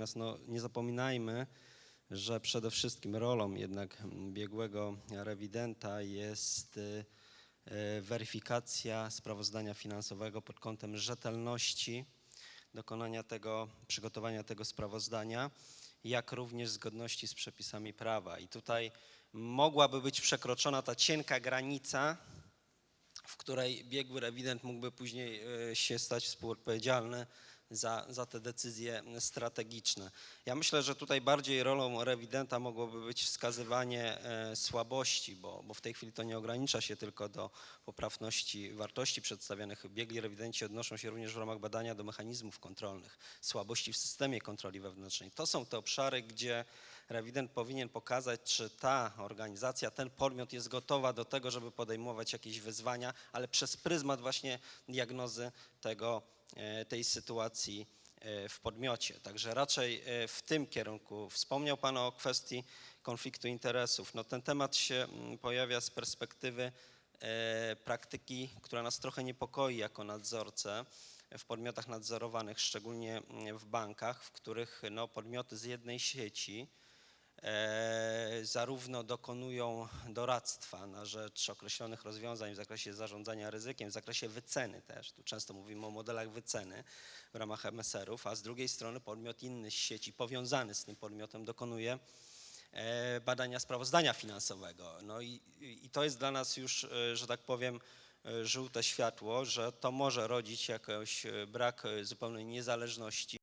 Natomiast no, nie zapominajmy, że przede wszystkim rolą jednak biegłego rewidenta jest y, y, weryfikacja sprawozdania finansowego pod kątem rzetelności dokonania tego, przygotowania tego sprawozdania, jak również zgodności z przepisami prawa. I tutaj mogłaby być przekroczona ta cienka granica, w której biegły rewident mógłby później e, się stać współodpowiedzialny za, za te decyzje strategiczne. Ja myślę, że tutaj bardziej rolą rewidenta mogłoby być wskazywanie e, słabości, bo, bo w tej chwili to nie ogranicza się tylko do poprawności wartości przedstawianych. Biegli rewidenci odnoszą się również w ramach badania do mechanizmów kontrolnych, słabości w systemie kontroli wewnętrznej. To są te obszary, gdzie rewident powinien pokazać, czy ta organizacja, ten podmiot jest gotowa do tego, żeby podejmować jakieś wyzwania, ale przez pryzmat właśnie diagnozy tego, e, tej sytuacji e, w podmiocie. Także raczej e, w tym kierunku. Wspomniał Pan o kwestii konfliktu interesów. No, ten temat się pojawia z perspektywy praktyki, która nas trochę niepokoi jako nadzorcę w podmiotach nadzorowanych, szczególnie w bankach, w których no, podmioty z jednej sieci zarówno dokonują doradztwa na rzecz określonych rozwiązań w zakresie zarządzania ryzykiem, w zakresie wyceny też, tu często mówimy o modelach wyceny w ramach MSR-ów, a z drugiej strony podmiot inny z sieci powiązany z tym podmiotem dokonuje e, badania sprawozdania finansowego. No i, i to jest dla nas już, e, że tak powiem, e, żółte światło, że to może rodzić jakiś e, brak e, zupełnej niezależności